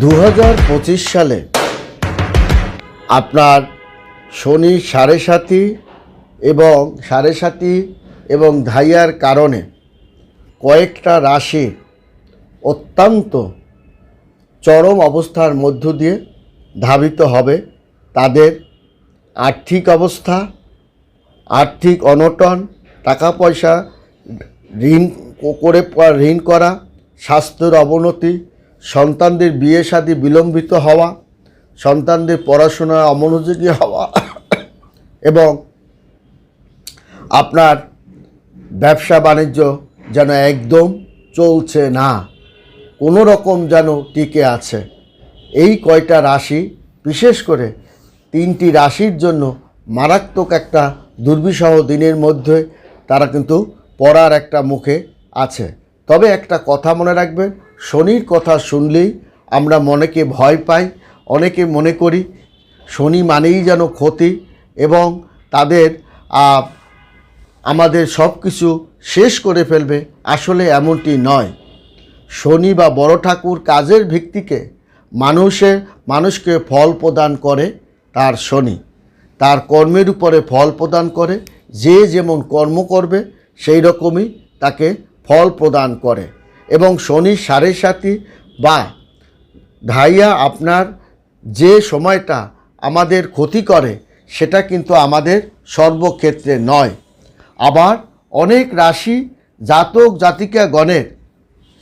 দু হাজার পঁচিশ সালে আপনার শনি সাড়ে সাতি এবং সাড়ে সাতি এবং ধাইয়ার কারণে কয়েকটা রাশি অত্যন্ত চরম অবস্থার মধ্য দিয়ে ধাবিত হবে। তাদের আর্থিক অবস্থা, আর্থিক অনটন, টাকা পয়সা, ঋণ করে ঋণ করা, স্বাস্থ্যের অবনতি সন্তানদের বিয়ে শাদী বিলম্বিত হওয়া, সন্তানদের পড়াশোনায় অমনোযোগী হওয়া এবং আপনার ব্যবসা বাণিজ্য যেন একদম চলছে না, কোনো রকম যেন টিকে আছে। এই কয়টা রাশি, বিশেষ করে তিনটি রাশির জন্য মারাত্মক একটা দুর্বিষহ দিনের মধ্যে তারা কিন্তু পড়ার একটা মুখে আছে। তবে একটা কথা মনে রাখবেন শনির কথা শুনলেই আমরা মনেকে ভয় পাই, অনেকে মনে করি শনি মানেই যেন ক্ষতি এবং তাদের আমাদের সব কিছু শেষ করে ফেলবে, আসলে এমনটি নয়। শনি বা বড় ঠাকুর কাজের ভিত্তিকে মানুষের মানুষকে ফল প্রদান করে তার শনি। তার কর্মের উপরে ফল প্রদান করে, যে যেমন কর্ম করবে, সেই রকমই তাকে ফল প্রদান করে। এবং শনি সাড়ে সাতি বা ধাইয়া আপনার যে সময়টা আমাদের ক্ষতি করে, সেটা কিন্তু আমাদের সর্বক্ষেত্রে নয়। আবার অনেক রাশি জাতক জাতিকা গণের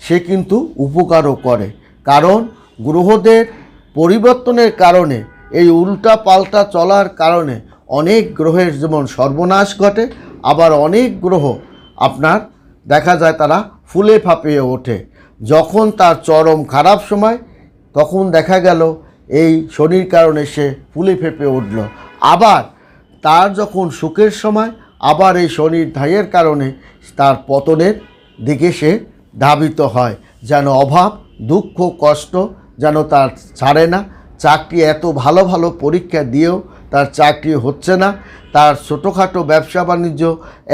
সে কিন্তু উপকারও করে। কারণ গ্রহদের পরিবর্তনের কারণে, এই উল্টা পাল্টা চলার কারণে অনেক গ্রহের যেমন সর্বনাশ ঘটে, আবার অনেক গ্রহ আপনার দেখা যায় তারা ফুলে ফাঁপিয়ে ওঠে। যখন তার চরম খারাপ সময়, তখন দেখা গেল এই শনির কারণে সে ফুলে ফেঁপে উঠল। আবার তার যখন সুখের সময়, আবার এই শনির ধাইয়ের কারণে তার পতনের দিকে সে ধাবিত হয়। যেন অভাব, দুঃখ, কষ্ট যেন তার ছাড়ে না। চাকরি এত ভালো ভালো পরীক্ষা দিয়েও তার চাকরি হচ্ছে না। তার ছোটোখাটো ব্যবসা বাণিজ্য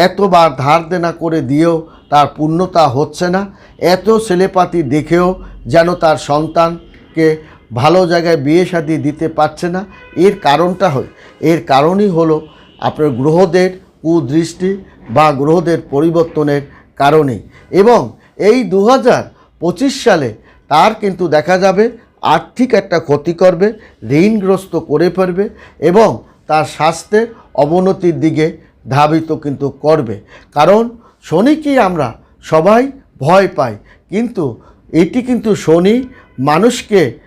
এতবার ধার দেনা করে দিয়েও তার পূর্ণতা হচ্ছে না। এত ছেলেপাতি দেখেও যেন তার সন্তানকে ভালো জায়গায় বিয়ে শাদি দিতে পারছে না। এর কারণটা হয়, এর কারণই হলো আপনার গ্রহদের কুদৃষ্টি বা গ্রহদের পরিবর্তনের কারণে এবং এই দু হাজার পঁচিশ সালে তার কিন্তু দেখা যাবে আর্থিক একটা ক্ষতি করবে, ঋণগ্রস্ত করে ফেলবে এবং তার স্বাস্থ্যের অবনতির দিকে ধাবিত কিন্তু করবে। কারণ শনিকে আমরা? সবাই ভয় পাই। কিন্তু এটি কিন্তু শনি মানুষকে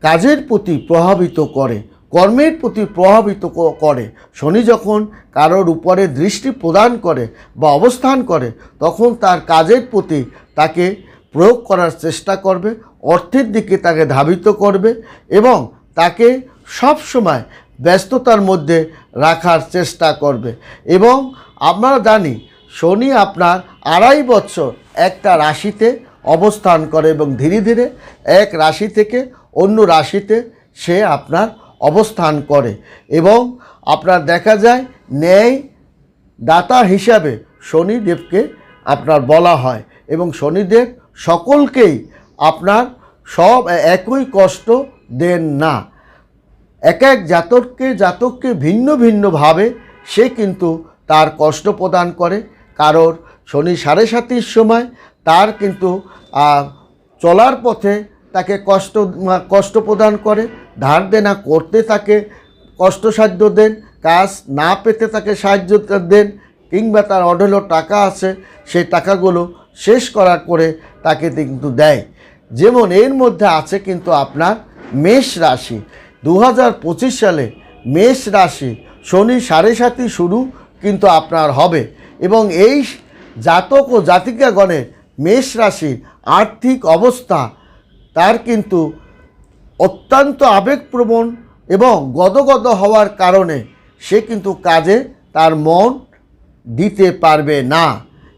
কাজের প্রতি প্রভাবিত করে, কর্মের প্রতি প্রভাবিত করে। শনি যখন কারোর উপরে দৃষ্টি প্রদান করে বা অবস্থান করে, তখন তার কাজের প্রতি তাকে প্রয়োগ করার চেষ্টা করবে, অর্থের দিকে তাকে ধাবিত করবে এবং তাকে সব সময় ব্যস্ততার মধ্যে রাখার চেষ্টা করবে। এবং আমরা জানি শনি আপনার আড়াই বছর একটা রাশিতে অবস্থান করে এবং ধীরে ধীরে এক রাশি থেকে অন্য রাশিতে সে আপনার অবস্থান করে এবং আপনার দেখা যায় ন্যায় দাতা হিসাবে শনিদেবকে আপনার বলা হয় এবং শনিদেব সকলকেই আপনার সব একই কষ্ট দেন না। এক এক জাতককে জাতককে ভিন্ন ভিন্নভাবে সে কিন্তু তার কষ্ট প্রদান করে কারোর শনি সাড়ে সাতির সময়, তার কিন্তু চলার পথে তাকে কষ্ট কষ্ট প্রদান করে, ধার দেনা করতে তাকে কষ্টসাধ্য দেন, কাজ না পেতে তাকে সাহায্য দেন, কিংবা তার অঢেলো টাকা আছে, সেই টাকাগুলো শেষ করার করে তাকে কিন্তু দেয়। যেমন এর মধ্যে আছে কিন্তু আপনার মেষ রাশি। দু হাজার পঁচিশ সালে মেষ রাশি শনি সাড়ে সাতি শুরু কিন্তু আপনার হবে। এবং এই জাতক ও জাতিকাগণের মেষ রাশির আর্থিক অবস্থা, তার কিন্তু অত্যন্ত আবেগপ্রবণ এবং গদগদ হওয়ার কারণে সে কিন্তু কাজে তার মন দিতে পারবে না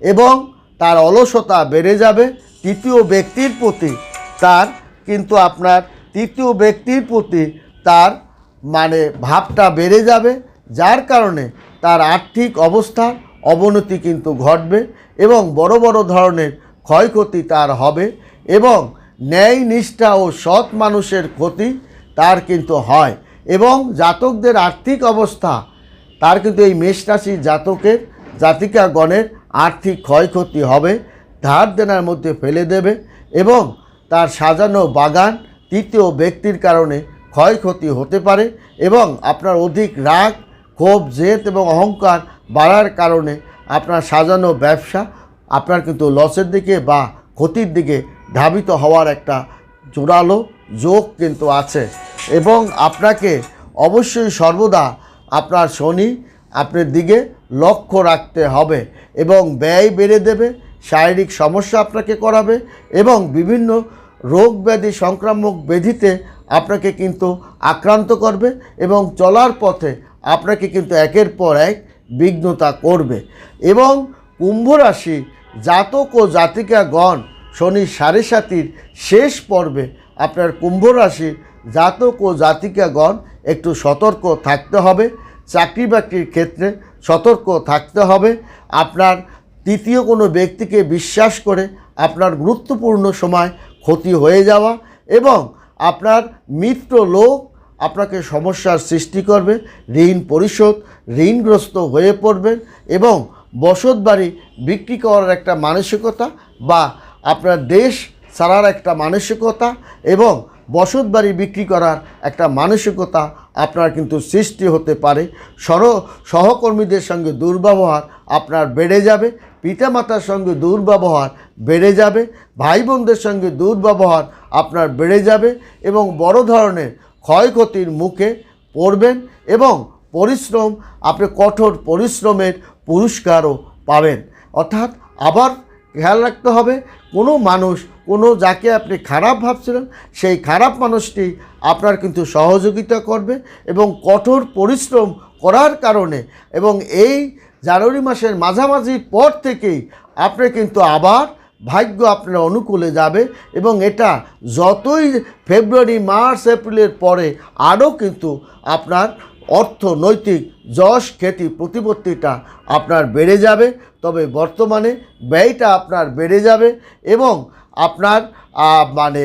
এবং তার অলসতা বেড়ে যাবে। তৃতীয় ব্যক্তির প্রতি তার কিন্তু আপনার, তৃতীয় ব্যক্তির প্রতি তার মানে ভাবটা বেড়ে যাবে, যার কারণে তার আর্থিক অবস্থার অবনতি কিন্তু ঘটবে এবং বড় বড় ধরনের ক্ষয়ক্ষতি তার হবে এবং ন্যায় নিষ্ঠা ও সৎ মানুষের ক্ষতি তার কিন্তু হয় এবং জাতকদের আর্থিক অবস্থা, তার কিন্তু এই মেষ রাশির জাতকের জাতিকাগণের আর্থিক ক্ষয়ক্ষতি হবে, ধার দেনার মধ্যে ফেলে দেবে এবং তার সাজানো বাগান তৃতীয় ব্যক্তির কারণে ক্ষয়ক্ষতি হতে পারে এবং আপনার অধিক রাগ, ক্ষোভ, জেদ এবং অহংকার বাড়ার কারণে আপনার সাজানো ব্যবসা আপনার কিন্তু লসের দিকে বা ক্ষতির দিকে ধাবিত হওয়ার একটা জোরালো যোগ কিন্তু আছে। এবং আপনাকে অবশ্যই সর্বদা আপনার শনি আপনার দিকে লক্ষ্য রাখতে হবে এবং ব্যয় বেড়ে দেবে, শারীরিক সমস্যা আপনাকে করাবে এবং বিভিন্ন রোগ ব্যাধি সংক্রামক ব্যাধিতে আপনাকে কিন্তু আক্রান্ত করবে এবং চলার পথে আপনাকে কিন্তু একের পর এক বিঘ্নতা করবে। এবং কুম্ভ রাশি জাতক ও জাতিকাগণ শনি সাড়ে সাতির শেষ পর্বে আপনার কুম্ভ রাশির জাতক ও জাতিকাগণ একটু সতর্ক থাকতে হবে। চাকরি বাকরির ক্ষেত্রে সতর্ক থাকতে হবে। আপনার তৃতীয় কোনো ব্যক্তিকে বিশ্বাস করে আপনার গুরুত্বপূর্ণ সময় ক্ষতি হয়ে যাওয়া এবং আপনার মিত্র লোক আপনাকে সমস্যার সৃষ্টি করবে, ঋণ পরিশোধ, ঋণগ্রস্ত হয়ে পড়বেন এবং বসত বাড়ি বিক্রি করার একটা মানসিকতা বা আপনার দেশ ছাড়ার একটা মানসিকতা এবং বসত বাড়ি বিক্রি করার একটা মানসিকতা আপনার কিন্তু সৃষ্টি হতে পারে। সর, সহকর্মীদের সঙ্গে দুর্ব্যবহার আপনার বেড়ে যাবে, পিতামাতার সঙ্গে দুর্ব্যবহার বেড়ে যাবে ভাই বোনদের সঙ্গে দুর্ব্যবহার আপনার বেড়ে যাবে এবং বড় ধরনের ক্ষয়ক্ষতির মুখে পড়বেন এবং পরিশ্রম, আপনি কঠোর পরিশ্রমের পুরস্কারও পাবেন। অর্থাৎ আবার খেয়াল রাখতে হবে, কোনো মানুষ, কোনো যাকে আপনি খারাপ ভাবছিলেন, সেই খারাপ মানুষটি আপনার কিন্তু সহযোগিতা করবে এবং কঠোর পরিশ্রম করার কারণে এবং এই জানুয়ারি মাসের মাঝামাঝি পর থেকেই আপনি কিন্তু আবার ভাগ্য আপনার অনুকূলে যাবে এবং এটা যতই ফেব্রুয়ারি, মার্চ, এপ্রিলের পরে আরও কিন্তু আপনার অর্থনৈতিক যশ, খ্যাতি, প্রতিপত্তিটা আপনার বেড়ে যাবে। তবে বর্তমানে ব্যয়টা আপনার বেড়ে যাবে এবং আপনার মানে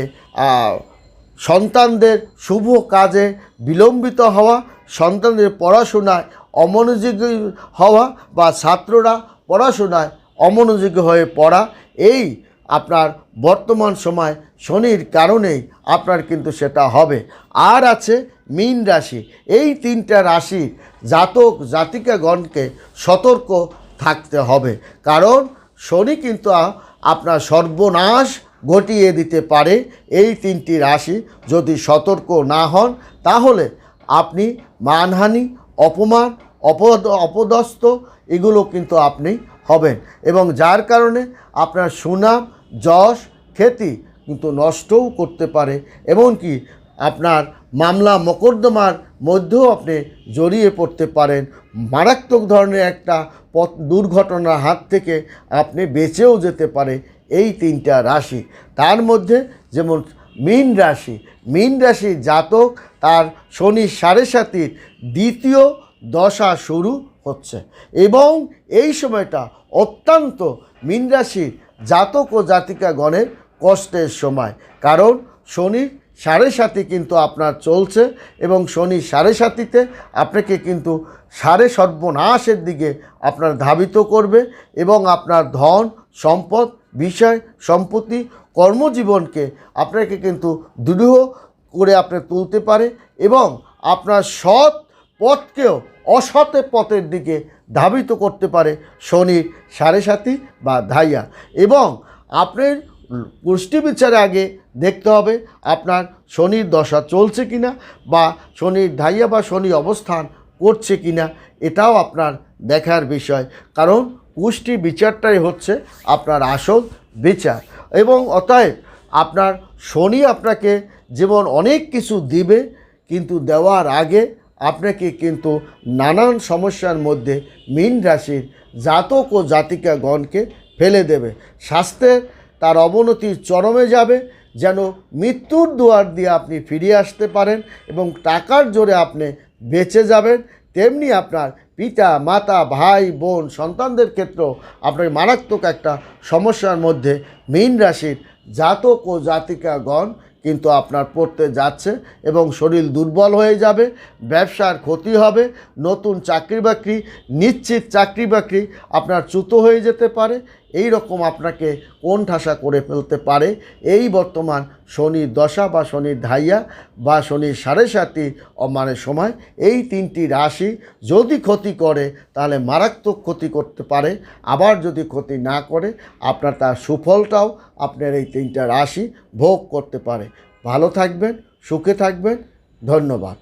সন্তানদের শুভ কাজে বিলম্বিত হওয়া, সন্তানদের পড়াশোনায় অমনোযোগী হওয়া বা ছাত্ররা পড়াশোনায় অমনোযোগী হয়ে পড়া এই আপনার বর্তমান সময় শনির কারণেই আপনার কিন্তু সেটা হবে। আর আছে মীন রাশি। এই তিনটা রাশি জাতক জাতিকাগণকে সতর্ক থাকতে হবে। কারণ শনি কিন্তু আপনার সর্বনাশ ঘটিয়ে দিতে পারে এই তিনটি রাশি। যদি সতর্ক না হন, তাহলে আপনি মানহানি, অপমান, অপদ, অপদস্থ এগুলো কিন্তু আপনি হবেন। এবং যার কারণে আপনার সুনাম, যশ, খ্যাতি কিন্তু নষ্টও করতে পারে। এমনকি আপনার মামলা মোকদ্দমার মধ্যেও আপনি জড়িয়ে পড়তে পারেন। মারাত্মক ধরনের একটা পথ দুর্ঘটনার হাত থেকে আপনি বেঁচেও যেতে পারে এই তিনটা রাশি। তার মধ্যে যেমন মীন রাশি মীন রাশি জাতক তার শনি সাড়ে সাতির দ্বিতীয় দশা শুরু হচ্ছে। এবং এই সময়টা অত্যন্ত মীন রাশির জাতক ও জাতিকাগণের কষ্টের সময়। কারণ শনি সাড়ে সাতি কিন্তু আপনার চলছে এবং শনি সাড়ে সাতিতে আপনাকে কিন্তু সাড়ে সর্বনাশের দিকে আপনার ধাবিত করবে এবং আপনার ধন, সম্পদ, বিষয়, সম্পত্তি, কর্মজীবনকে আপনাকে কিন্তু দৃঢ় করে আপনি তুলতে পারে এবং আপনার সৎ পথকেও অসৎ পথের দিকে ধাবিত করতে পারে শনির সাড়ে সাতি বা ধাইয়া। এবং আপনার পুষ্টি বিচারে আগে দেখতে হবে আপনার শনির দশা চলছে কিনা বা শনির ধাইয়া বা শনি অবস্থান করছে কিনা, এটাও আপনার দেখার বিষয়। কারণ পুষ্টি বিচারটাই হচ্ছে আপনার আসল বিচার। এবং অতএব আপনার শনি আপনাকে যেমন অনেক কিছু দিবে, কিন্তু দেওয়ার আগে আপনাকে কিন্তু নানান সমস্যার মধ্যে মীন রাশির জাতক ও জাতিকাগণকে ফেলে দেবে। স্বাস্থ্যে তার অবনতি চরমে যাবে, যেন মৃত্যুর দুয়ার দিয়ে আপনি ফিরিয়ে আসতে পারেন এবং টাকার জোরে আপনি বেঁচে যাবেন। তেমনি আপনার পিতা, মাতা, ভাই, বোন, সন্তানদের ক্ষেত্রেও আপনার মারাত্মক একটা সমস্যার মধ্যে মীন রাশির জাতক ও জাতিকাগণ কিন্তু আপনার পড়তে যাচ্ছে এবং শরীর দুর্বল হয়ে যাবে, ব্যবসার ক্ষতি হবে, নতুন চাকরি বাকরি, নিশ্চিত চাকরি বাকরি আপনার চ্যুত হয়ে যেতে পারে এই রকম আপনাকে কোন ঠাসা করে ফেলতে পারে? এই বর্তমান শনি দশা বা শনি ধাইয়া বা শনির সাড়ে সাতি মানে সময় এই তিনটি রাশি যদি ক্ষতি করে, তাহলে মারাত্মক ক্ষতি করতে পারে। আবার যদি ক্ষতি না করে, আপনার তার সুফলটাও আপনার এই তিনটা রাশি ভোগ করতে পারে। ভালো থাকবেন, সুখে থাকবেন। ধন্যবাদ।